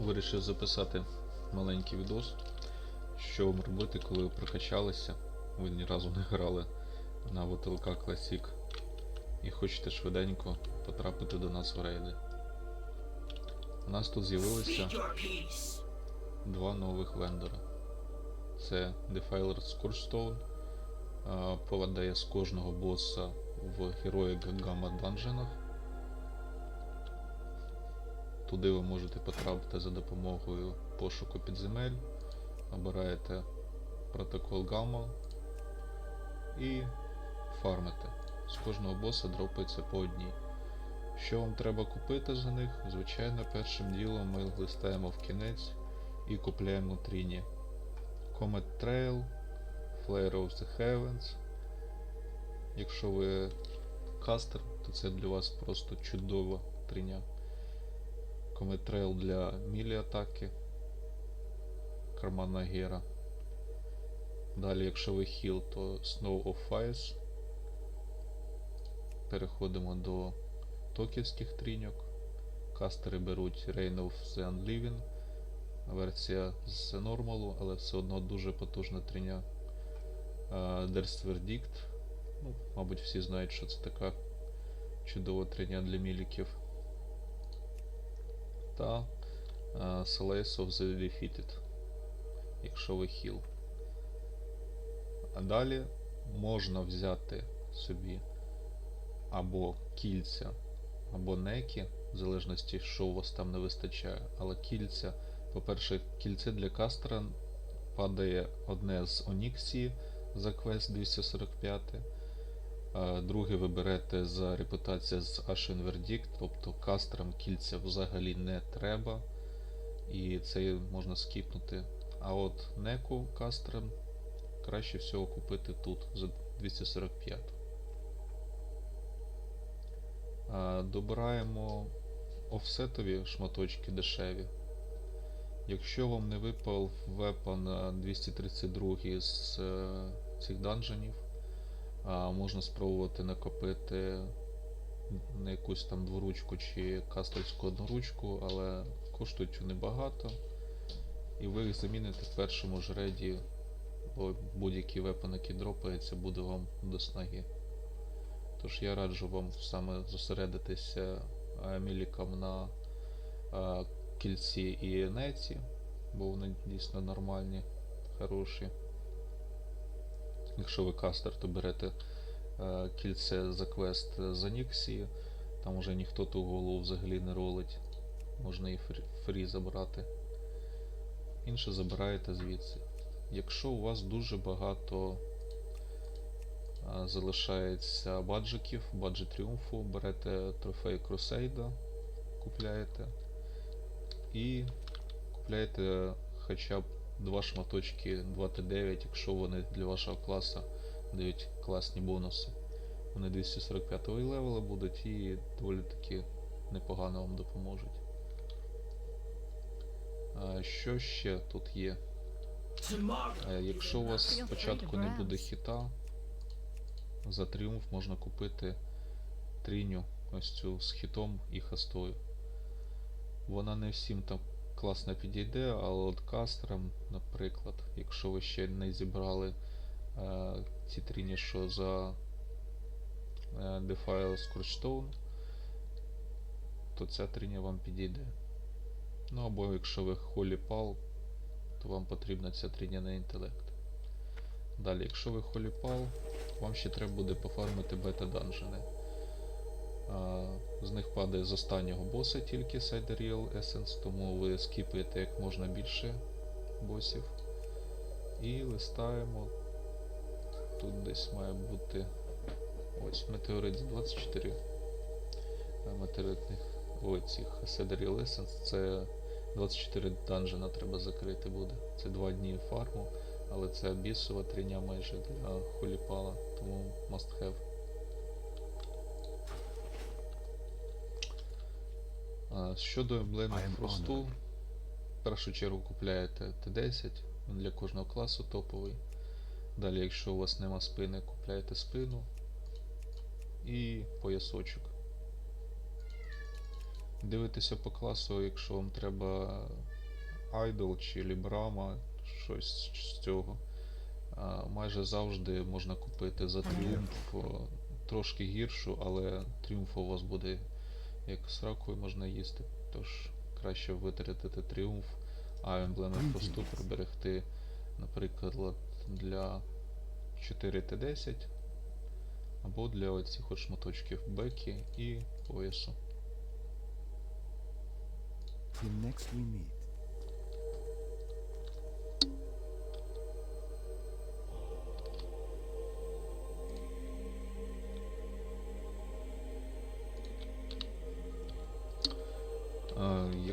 Вирішив записати маленький відос, що вам робити, коли ви прокачалися, ви ні разу не грали на ВТЛК Classic і хочете швиденько потрапити до нас в рейди. У нас тут з'явилися два нових вендора. Це Defiler Scorchstone, а, попадає з кожного боса в Heroic Gamma данженах. Туди ви можете потрапити за допомогою пошуку підземель, обираєте протокол Gamma і фармите. З кожного боса дропається по одній. Що вам треба купити за них? Звичайно, першим ділом ми листаємо в кінець і купляємо тріні. Comet Trail, Flare of the Heavens. Якщо ви кастер, то це для вас просто чудова триня. Trail для мілі атаки. Карманна гера. Далі, якщо ви хіл, то Snow of Ice. Переходимо до токівських тріньок. Кастери беруть Reign of the Unliving. Версія з нормалу, але все одно дуже потужна триня. Derst Verdict. Ну, мабуть, всі знають, що це така чудова триня для міліків. Та е, Solace of the Defeated, якщо ви хіл. А далі можна взяти собі або кільця, або некі, в залежності, що у вас там не вистачає. Але кільця, по-перше, кільце для кастера падає одне з Оніксії за квест 245. Друге ви берете за репутація з Ashen Verdict, тобто кастерам кільця взагалі не треба. І це можна скіпнути. А от неку кастерам краще всього купити тут за 245. Добираємо офсетові шматочки дешеві. Якщо вам не випав вепон а, 232 з е, цих данженів, а, можна спробувати накопити на якусь там дворучку чи кастельську одноручку, але коштують вони багато. І ви їх заміните в першому ж реді, бо будь-який вепон, який дропається, буде вам до снаги. Тож я раджу вам саме зосередитися мілікам на кільці і неці, бо вони дійсно нормальні, хороші. Якщо ви кастер, то берете е, кільце за квест за Ніксі, там уже ніхто ту голову взагалі не ролить, можна і фрі, забрати. Інше забираєте звідси. Якщо у вас дуже багато а, залишається баджиків, баджі тріумфу, берете трофей Крусейда, купляєте і купляєте хоча б два шматочки 2Т9, якщо вони для вашого класу дають класні бонуси. Вони 245 левела будуть і доволі таки непогано вам допоможуть. А, що ще тут є? Е, Якщо у вас спочатку не буде хіта, за тріумф можна купити тріню ось цю з хітом і хастою. Вона не всім там класно підійде, але от наприклад, якщо ви ще не зібрали е, ці тріні, що за е, Defile Scorchstone, то ця триня вам підійде. Ну або якщо ви Holy Pal, то вам потрібна ця триня на інтелект. Далі, якщо ви холіпал, вам ще треба буде пофармити бета-данжени. З них падає з останнього боса тільки Sidereal Essence, тому ви скіпаєте як можна більше босів. І листаємо. Тут десь має бути ось метеорит з 24 е, метеоритних ой, цих Essence. Це 24 данжена треба закрити буде. Це 2 дні фарму, але це бісова триня майже для холіпала, тому must have. Щодо емблеми Фросту, в першу чергу купляєте Т10, він для кожного класу топовий. Далі, якщо у вас нема спини, купляєте спину і поясочок. Дивитеся по класу, якщо вам треба Idol чи Librama, щось з цього. Майже завжди можна купити за тріумф трошки гіршу, але тріумф у вас буде як сракою можна їсти. Тож краще витратити тріумф, а емблеми посту приберегти, наприклад, для 4Т10 або для оцих от шматочків бекі і поясу. The next we meet.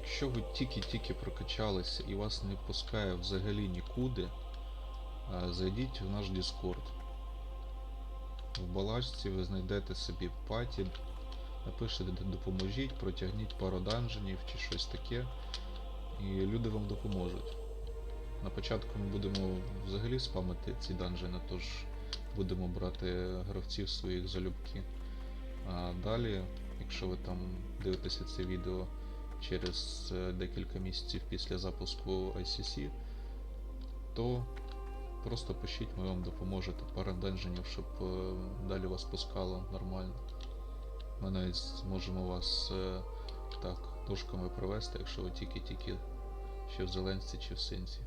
Якщо ви тільки-тільки прокачалися і вас не пускає взагалі нікуди, е, зайдіть в наш Discord. В балачці ви знайдете собі паті, напишете допоможіть, протягніть пару данженів чи щось таке, і люди вам допоможуть. На початку ми будемо взагалі спамити ці данжени, тож будемо брати гравців своїх залюбки. А далі, якщо ви там дивитеся це відео через е, декілька місяців після запуску ICC, то просто пишіть, ми вам допоможете пара денженів, щоб е, далі вас пускало нормально. Ми навіть зможемо вас е, так дошками провести, якщо ви тільки-тільки ще в зеленці чи в синці.